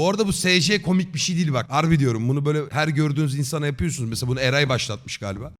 Bu arada bu SC komik bir şey değil bak. Harbi diyorum bunu böyle her gördüğünüz insana yapıyorsunuz. Mesela bunu Eray başlatmış galiba.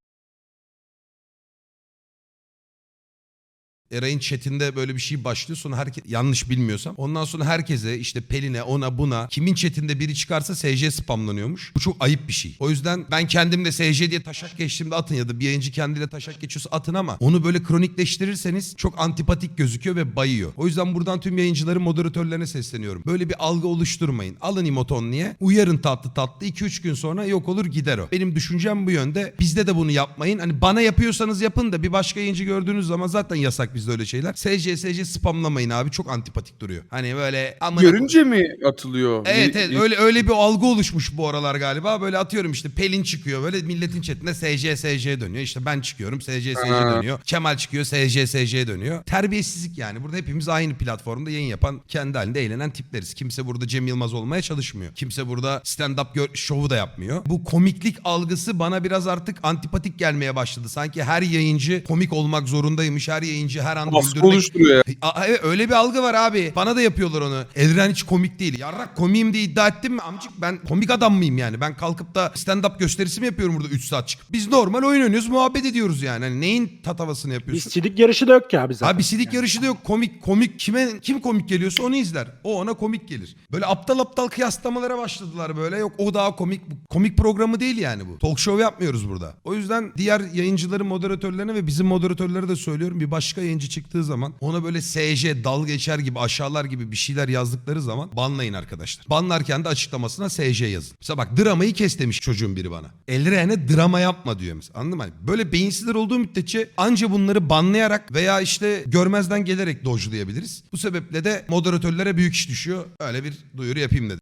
Eray'ın chatinde böyle bir şey başlıyor sonra herkes yanlış bilmiyorsam. Ondan sonra herkese işte Pelin'e ona buna kimin chatinde biri çıkarsa SC spamlanıyormuş. Bu çok ayıp bir şey. O yüzden ben kendim de SC diye taşak geçtiğimde atın ya da bir yayıncı kendiyle taşak geçiyorsa atın ama onu böyle kronikleştirirseniz çok antipatik gözüküyor ve bayıyor. O yüzden buradan tüm yayıncıların moderatörlerine sesleniyorum. Böyle bir algı oluşturmayın. Alın emoton niye? Uyarın tatlı tatlı 2-3 gün sonra yok olur gider o. Benim düşüncem bu yönde. Bizde de bunu yapmayın. Hani bana yapıyorsanız yapın da bir başka yayıncı gördüğünüz zaman zaten yasak bizde öyle şeyler. SC SC spamlamayın abi. Çok antipatik duruyor. Hani böyle amına Görünce mi atılıyor? Evet evet öyle öyle bir algı oluşmuş bu aralar galiba. Böyle atıyorum işte Pelin çıkıyor böyle milletin chatinde SC SC dönüyor. İşte ben çıkıyorum SC SC Ha. dönüyor. Kemal çıkıyor SC SC dönüyor. Terbiyesizlik yani. Burada hepimiz aynı platformda yayın yapan kendi halinde eğlenen tipleriz. Kimse burada Cem Yılmaz olmaya çalışmıyor. Kimse burada stand-up gör- şovu da yapmıyor. Bu komiklik algısı bana biraz artık antipatik gelmeye başladı. Sanki her yayıncı komik olmak zorundaymış. Her yayıncı her an Baskı güldürmek oluşturuyor ya. Aa, evet öyle bir algı var abi. Bana da yapıyorlar onu. Elren hiç komik değil. Yarrak komiyim diye iddia ettim mi amcık ben komik adam mıyım yani? Ben kalkıp da stand-up gösterisi mi yapıyorum burada 3 saat çıkıp? Biz normal oyun oynuyoruz muhabbet ediyoruz yani. Hani neyin tatavasını yapıyorsun? Biz sidik yarışı da yok ki abi zaten. Abi sidik yarışı da yok. Komik komik kime kim komik geliyorsa onu izler. O ona komik gelir. Böyle aptal aptal kıyaslamalara başladılar böyle. Yok o daha komik. Komik programı değil yani bu. Talk show yapmıyoruz burada. O yüzden diğer yayıncıların moderatörlerine ve bizim moderatörlere de söylüyorum. Bir başka yayıncı çıktığı zaman ona böyle SC dal geçer gibi aşağılar gibi bir şeyler yazdıkları zaman banlayın arkadaşlar. Banlarken de açıklamasına SC yazın. Mesela bak dramayı kes demiş çocuğun biri bana. Elrene drama yapma diyor mesela. Anladın mı? Hani Böyle beyinsizler olduğu müddetçe anca bunları banlayarak veya işte görmezden gelerek dojlayabiliriz. Bu sebeple de moderatörlere büyük iş düşüyor. Öyle bir duyuru yapayım dedim.